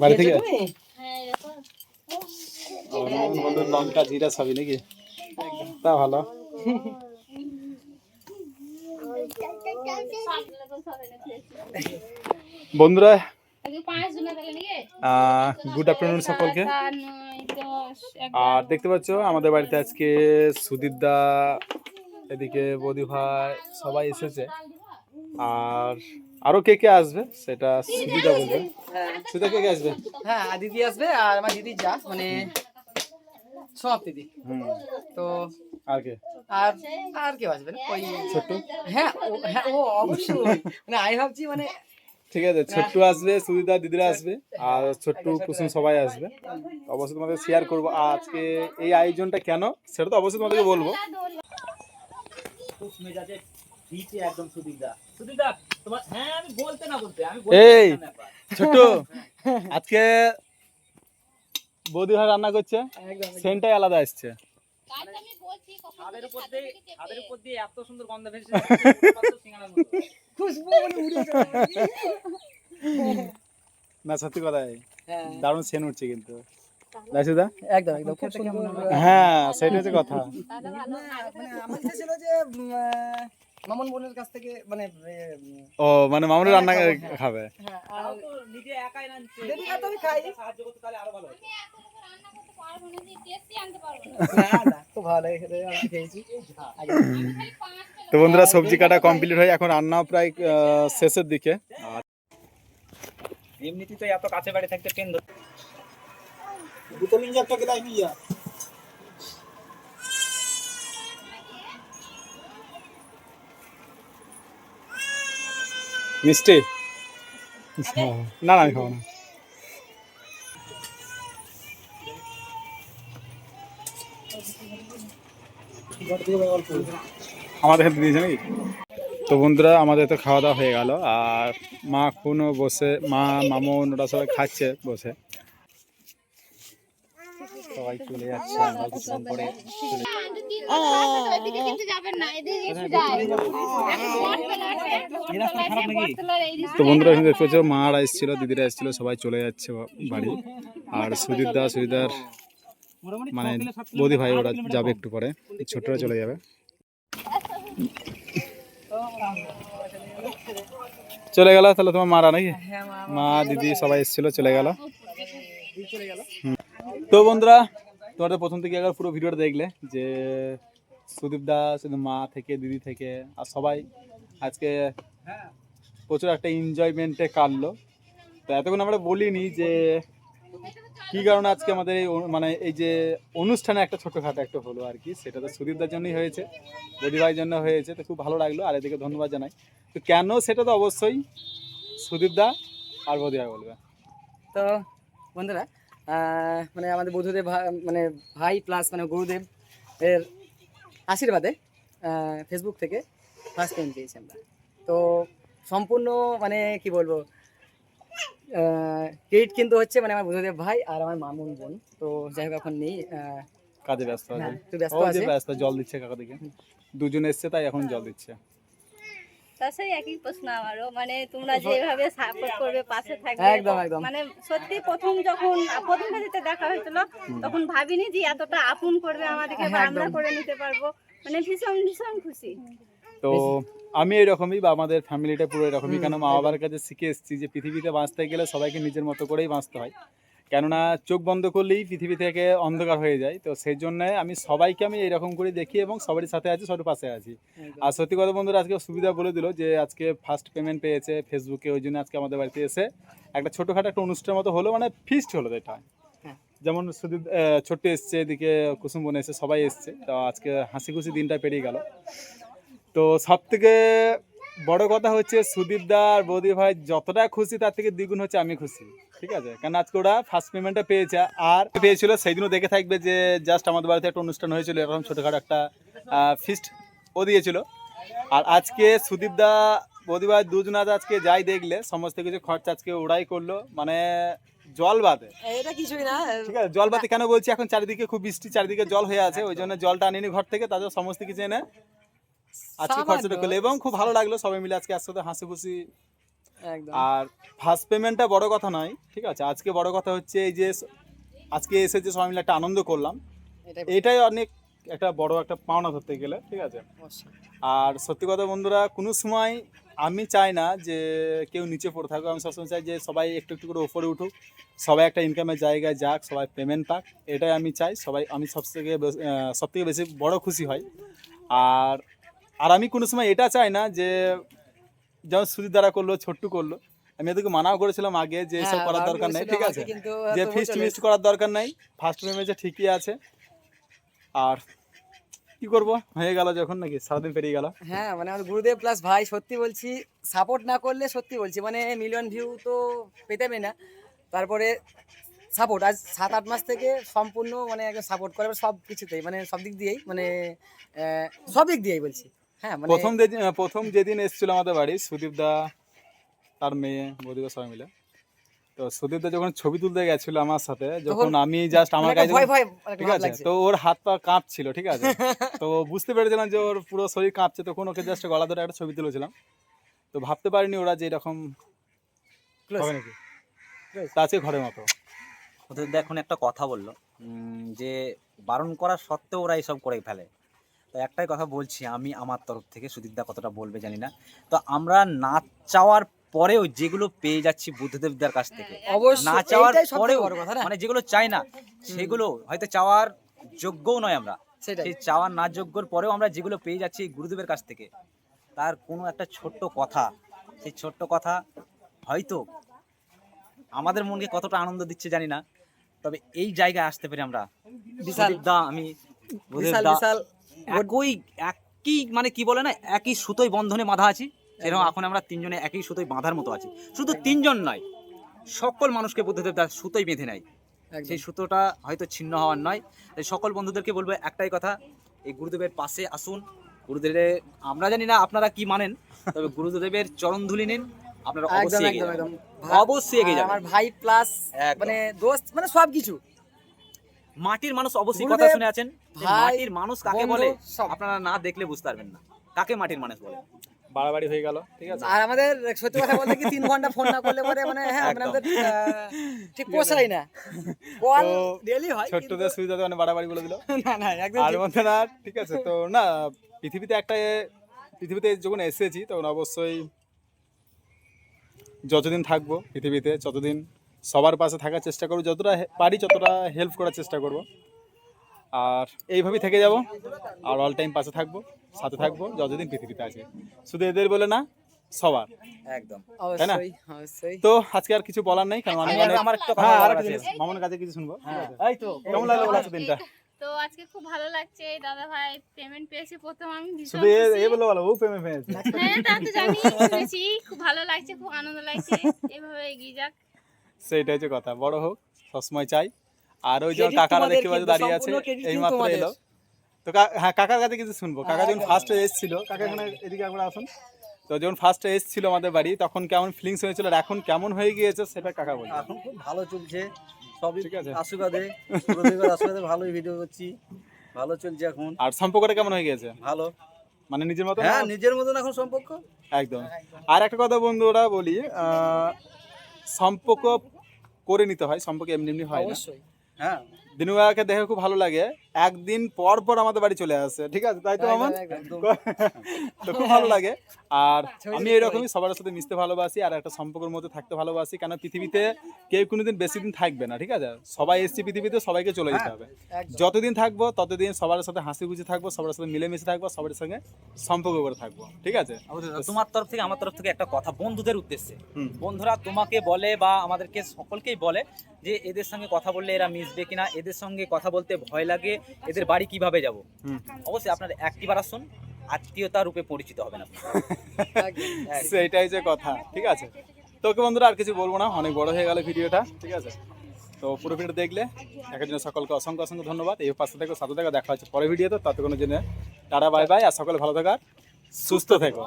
বাড়ি থেকে? ও, নতুন বন্ধুর লঙ্কা জিরা সবই নাকি? তা ভালো। বন্ধুরা গুড আফটারনুন সকলকে। আর দেখতে পাচ্ছ আমাদের বাড়িতে আজকে সুদীপ দা এদিকে বৌদি ভাই সবাই এসেছে। আর আরও কে কে আসবে? সেটা সুবিধা বলবে। হ্যাঁ সুদা কে কে আসবে? হ্যাঁ আর দিদি আসবে আর আমার দিদি যা মানে সব দিদি। তো আর কে? আর আর কেউ আসবে না। ওই ছোট্টু? হ্যাঁ ও হ্যাঁ ও অবশ্যই। মানে আমি ভাবছি মানে ঠিক আছে ছোট্টু আসবে সুদিদা দিদিরা আসবে আর ছোট্টু কুসুম সবাই আসবে। অবশ্যই তোমাদের শেয়ার করব। আজকে এই আয়োজনটা কেন? সেটা তো অবশ্যই তোমাদেরকে বলব। মেজাজে একদম সুদীপদা সুদীপদা তোমার হ্যাঁ আমি বলতে না বলতে আমি এই ছোট্টু আজকে বৌদি ভাই রান্না করছে একদম আলাদা আসছে। ছাদের উপর দিয়ে ছাদের উপর দিয়ে এত সুন্দর গন্ধ ভেসে সিঙ্গাড়ার মতো। খুশবু উড়ে চলে না সত্যি কথাই হ্যাঁ। দারুণ সেন উঠছে কিন্তু। দাসুদা একদম একদম খুব সুন্দর হ্যাঁ সেটা হচ্ছে কথা। মানে আমার ছিল যে উম, আহ, মামুন বোনের কাছ থেকে মানে ও মানে রান্না খাবে। হ্যাঁ আর তো নিজে একাই রাঁধছে যদি তুমি খাই। সাহায্য করতে তাহলে আরও ভালো হতো। না না। খুব ভালো লাগে খেতে, আমি খেয়েছি। আগে। তো বন্ধুরা সবজি কাটা কমপ্লিট হয় এখন রান্নাও প্রায় শেষের দিকে। আর এমনিতেই তো এত কাছে বাড়ি থাকতে ট্রেন ধরতে মিষ্টি? না না আমি খাব না। আমাদের হাতে দিয়েছে নাকি? তো বন্ধুরা আমাদের তো খাওয়া দাওয়া হয়ে গেল আর মা এখনও বসে মা মামন ওরা সবাই খাচ্ছে বসে। সবাই চলে যাচ্ছে আমরা কিছুক্ষণ পরে তো বন্ধুরা এখানে দেখতে পাচ্ছ মারা এসেছিল দিদিরা এসেছিল সবাই চলে যাচ্ছে বাড়ি। আর সুদীপ দা সুদীদার মানে বৌদি ভাই ওরা যাবে একটু পরে ছোটরা চলে যাবে। চলে গেল তাহলে তোমার মারা নাকি? হ্যাঁ মা মা দিদি সবাই এসেছিল চলে গেল। দিয়ে চলে গেল। তো বন্ধুরা, তোমাদের প্রথম থেকে একবার পুরো ভিডিওটা দেখলে যে সুদীপ দা শুধু মা থেকে, দিদি থেকে আর সবাই আজকে প্রচুর একটা এনজয়মেন্টে কাটলো। তো এতক্ষণ আমরা বলিনি যে কি কারণে আজকে আমাদের এই মানে এই যে অনুষ্ঠানে একটা ছোটোখাটো একটা হলো আর কি, সেটা তো সুদীপদার জন্যই হয়েছে দিদি ভাইয়ের জন্য হয়েছে, তো খুব ভালো লাগল। আর এদিকে ধন্যবাদ জানাই। তো কেন সেটা তো অবশ্যই সুদীপদা আর বৌদি ভাই বলবে। তো বন্ধুরা মানে আমাদের বধূদেব ভা- মানে ভাই প্লাস মানে গুরুদেব এর আশীর্বাদে ফেসবুক থেকে ফার্স্ট টাইম পেয়েছি আমরা। তো সম্পূর্ণ মানে কি বলব ক্রেডিট কিন্তু হচ্ছে মানে আমার বধূদেব ভাই আর আমার মামুন বোন। তো যাই হোক এখন নেই কাজে ব্যস্ত আছে। হ্যাঁ, ব্যস্ত আছে। ব্যস্ত জল দিচ্ছে কাকা দিকে। দুজন এসছে তাই এখন জল দিচ্ছে। তার সেই একই প্রশ্ন আমারও মানে তোমরা যেভাবে সাপোর্ট করবে পাশে থাকবে একদম, একদম। মানে সত্যি প্রথম যখন প্রথম যেতে দেখা হয়েছিল তখন ভাবিনি যে এতটা আপন করবে আমাদেরকে বা আমরা করে নিতে পারব। মানে ভীষণ ভীষণ খুশি। তো আমি এরকমই বা আমাদের ফ্যামিলিটা পুরো এরকমই। কেন মা বাবার কাছে শিখে এসেছি যে পৃথিবীতে বাঁচতে গেলে সবাইকে নিজের মতো করেই বাঁচতে হয়। কেননা চোখ বন্ধ করলেই পৃথিবী থেকে অন্ধকার হয়ে যায়। তো সেই জন্য আমি সবাইকে আমি এরকম করে দেখি এবং সবারই সাথে আছি সবার পাশে আছি। আর সত্যি কথা বন্ধুরা আজকে সুবিধা বলে দিল যে আজকে ফার্স্ট পেমেন্ট পেয়েছে ফেসবুকে ওই জন্য আজকে আমাদের বাড়িতে এসে একটা ছোটোখাটো একটা অনুষ্ঠানের মতো হলো মানে ফিস্ট হলো এটা হ্যাঁ। যেমন শুধু ছোট্ট এসছে এদিকে কুসুম বোন এসে সবাই এসছে। তো আজকে হাসি খুশি দিনটা পেরিয়ে গেল। তো সব থেকে বড় কথা হচ্ছে সুদীপ দা আর বৌদি ভাই যতটা খুশি তার থেকে দ্বিগুণ হচ্ছে আমি খুশি। ঠিক আছে? কারণ আজকে ওরা ফার্স্ট পেমেন্টটা পেয়েছে। আর পেয়েছিল সেই দিনও দেখে থাকবে যে জাস্ট আমাদের বাড়িতে একটা অনুষ্ঠান হয়েছিল এরকম ছোটোখাটো একটা ফিস্ট ও দিয়েছিল। আর আজকে সুদীপ দা বৌদি দুজন আজ আজকে যাই দেখলে সমস্ত কিছু খরচা আজকে ওরাই করল। মানে জল বাদে। এটা কিছুই না। ঠিক আছে? জল বাতি কেন বলছি? এখন চারিদিকে খুব বৃষ্টি চারিদিকে জল হয়ে আছে ওই জন্য জলটা আনিনি ঘর থেকে তাদের সমস্ত কিছু এনে আজকে খরচাটা করল। এবং খুব ভালো লাগল সবাই মিলে আজকে একসাথে হাসি খুশি আর ফার্স্ট পেমেন্টটা বড় কথা নয় ঠিক আছে? আজকে বড় কথা হচ্ছে এই যে আজকে এসে যে সবাই মিলে একটা আনন্দ করলাম এটাই অনেক একটা বড় একটা পাওনা ধরতে গেলে ঠিক আছে? আর সত্যি কথা বন্ধুরা কোনো সময় আমি চাই না যে কেউ নিচে পড়ে থাকুক আমি সবসময় চাই যে সবাই একটু একটু করে উপরে উঠুক সবাই একটা ইনকামের জায়গায় যাক সবাই পেমেন্ট পাক এটাই আমি চাই সবাই আমি সব থেকে সব থেকে বেশি বড় খুশি হয় আর আর আমি কোনো সময় এটা চাই না যে যেমন সুজিত দ্বারা করল ছোট্টু করল। আমি এদেরকে মানাও করেছিলাম আগে যে এসব হ্যাঁ, করার দরকার নেই ঠিক আছে? কিন্তু যে ফিস্ট মিস্ট করার দরকার নাই ফার্স্ট পেমেন্ট ঠিকই আছে। আর কি করব? হয়ে গেল যখন নাকি সারাদিন পেরিয়ে গেল। হ্যাঁ মানে আমার গুরুদেব প্লাস ভাই সত্যি বলছি সাপোর্ট না করলে সত্যি বলছি মানে মিলিয়ন ভিউ তো পেতেবে না। তারপরে সাপোর্ট আজ সাত আট মাস থেকে সম্পূর্ণ মানে একদম সাপোর্ট করে সব কিছুতেই মানে সব দিক দিয়েই মানে সব দিক দিয়েই বলছি। হ্যাঁ মানে প্রথম যে প্রথম যেদিন এসেছিল আমাদের বাড়ি সুদীপ দা তার মেয়ে বৌদিদা সবাই মিলে। তো সুদীপ দা যখন ছবি তুলতে গেছিল আমার সাথে যখন আমি জাস্ট আমার মানে কাছে একটা ঠিক আছে তো ওর হাত পা কাঁপছিল ঠিক আছে। তো বুঝতে পেরেছিলাম যে ওর পুরো শরীর কাঁপছে তখন ওকে জাস্ট গলা ধরে একটা ছবি তুলেছিলাম। তো ভাবতে পারিনি ওরা যে এরকম. হবে নাকি। ঘরের মতো। ওদের দেখুন একটা কথা বলল। উম, যে বারণ করা সত্ত্বেও ওরা এইসব করে ফেলে। তো একটাই কথা বলছি আমি আমার তরফ থেকে সুদীপদা কতটা বলবে জানি না। তো আমরা না চাওয়ার পরেও যেগুলো পেয়ে যাচ্ছি বুদ্ধদেবদার কাছ থেকে না চাওয়ার পরেও মানে যেগুলো চাই না সেগুলো হয়তো চাওয়ার যোগ্যও নয় আমরা। সেই চাওয়ার না যোগ্যর পরেও আমরা যেগুলো পেয়ে যাচ্ছি গুরুদেবের কাছ থেকে তার কোনো একটা ছোট্ট কথা সেই ছোট্ট কথা হয়তো আমাদের মনকে কতটা আনন্দ দিচ্ছে জানি না তবে এই জায়গায় আসতে পেরে আমরা বিশাল। দা আমি বিশাল বিশাল। একই একই মানে কি বলে না একই সুতোই বন্ধনে বাঁধা আছি। সেরকম এখন আমরা তিনজনে একই সুতোই বাঁধার মতো আছি। শুধু তিনজন নয় সকল মানুষকে বুদ্ধদেব দাস সুতোই বেঁধে নেয় সেই সুতোটা হয়তো ছিন্ন হওয়ার নয়। তাই সকল বন্ধুদেরকে বলব একটাই কথা এই গুরুদেবের পাশে আসুন। গুরুদেবের আমরা জানি না আপনারা কি মানেন তবে গুরুদেবের চরণ ধুলি নিন। আপনারা অবশ্যই অবশ্যই এগিয়ে যাবেন। আমার ভাই প্লাস মানে দোস্ত মানে সব কিছু মাটির মানুষ অবশ্যই কথা শুনে আছেন। মাটির মানুষ কাকে বলে আপনারা না দেখলে বুঝতে পারবেন না। কাকে মাটির মানুষ বলে? বাড়াবাড়ি হয়ে গেল ঠিক আছে? আর আমাদের সত্যি কথা বলতে কি তিন ঘণ্টা ফোন না করলে পরে মানে হ্যাঁ মানে আমাদের ঠিক পোষাই না। কল ডেলি হয় ছোট্টদের সুবিধাতে মানে বাড়াবাড়ি বলে দিল। না না একদম আর। মধ্যে না ঠিক আছে তো না পৃথিবীতে একটা পৃথিবীতে যখন এসেছি তখন অবশ্যই যতদিন থাকব পৃথিবীতে যতদিন সবার পাশে থাকার চেষ্টা করব যতটা পারি ততটা হেল্প করার চেষ্টা করব। আর এইভাবেই থেকে যাব আর অল টাইম পাশে থাকব সাথে থাকব যতদিন পৃথিবীতে আছে। শুধু এদের বলে না সবার। একদম। তাই না? তো আজকে আর কিছু বলার নেই কারণ অনেক আমার- আমার একটা কথা হ্যাঁ আর একটা জিনিস মামনের কাছে কিছু শুনব? আছে? এই তো কেমন লাগল বলো আজকে দিনটা? তো আজকে খুব ভালো লাগছে দাদা ভাই পেমেন্ট পেয়েছি প্রথম আমি ভীষণ শুধু এ খুশি। বলে বলো ও প্রেমে পেয়েছে। হ্যাঁ তা তো জানি শুনেছি খুব ভালো লাগছে খুব আনন্দ লাগছে এভাবে এগিয়ে যাক। সেইটাই হচ্ছে কথা। বড় হোক সবসময় চাই। আর ওই যে কাকারা দেখতে পাচ্ছ দাঁড়িয়ে আছে এই মাত্র এলো। তো হ্যাঁ কাকার কাছে কিছু শুনব। কাকা যখন। ফার্স্টে এসেছিল কাকা এখানে এদিকে একবার আসুন। তো যখন ফার্স্ট এসেছিল আমাদের বাড়ি তখন কেমন ফিলিংস হয়েছিল আর এখন কেমন হয়ে গিয়েছে সেটা কাকা বলবে। এখন খুব ভালো চলছে সবই ঠিক আছে। আশীর্বাদে আশীর্বাদে ভালোই ভিডিও করছি ভালো চলছে এখন। আর সম্পর্কটা কেমন হয়ে গিয়েছে? ভালো। মানে নিজের মতো হ্যাঁ নিজের মতন এখন সম্পর্ক। একদম। আর একটা কথা বন্ধুরা বলি আহ, সম্পর্ক করে নিতে হয় সম্পর্ক এমনি এমনি হয় না। হ্যাঁ। দিনুয়াকে দেখে খুব ভালো লাগে। একদিন পর পর আমাদের বাড়ি চলে আসে। ঠিক আছে? তাই তো একদম। তো খুব ভালো লাগে। আর আমি এরকমই সবার সাথে মিশতে ভালোবাসি আর একটা সম্পর্কের মধ্যে থাকতে ভালোবাসি। কেন পৃথিবীতে কেউ কোনোদিন বেশি দিন থাকবে না ঠিক আছে? সবাই এসছি পৃথিবীতে সবাইকে চলে যেতে হবে। যতদিন থাকব ততদিন সবার সাথে হাসি খুশি থাকব সবার সাথে মিলেমিশে থাকব সবার সঙ্গে সম্পর্ক করে থাকব। ঠিক আছে? তোমার তরফ থেকে আমার তরফ থেকে একটা কথা বন্ধুদের উদ্দেশ্যে। বন্ধুরা তোমাকে বলে বা আমাদেরকে সকলকেই বলে যে এদের সঙ্গে কথা বললে এরা মিশবে কিনা এদের সঙ্গে কথা বলতে ভয় লাগে এদের বাড়ি কীভাবে যাব। অবশ্যই আপনার একটিবার আসুন আত্মীয়তা রূপে পরিচিত হবেন আপনি। সেইটাই যে কথা ঠিক আছে? তোকে বন্ধুরা আর কিছু বলব না অনেক বড় হয়ে গেল ভিডিওটা ঠিক আছে? তো পুরো ভিডিও দেখলে দেখার জন্য সকলকে অসংখ্য অসংখ্য ধন্যবাদ। এই পাশে থেকে সাথে থেকে দেখা হচ্ছে পরে ভিডিওতে ততক্ষণের জন্য টাটা বাই বাই আর সকলে ভালো থাকার সুস্থ থেকো।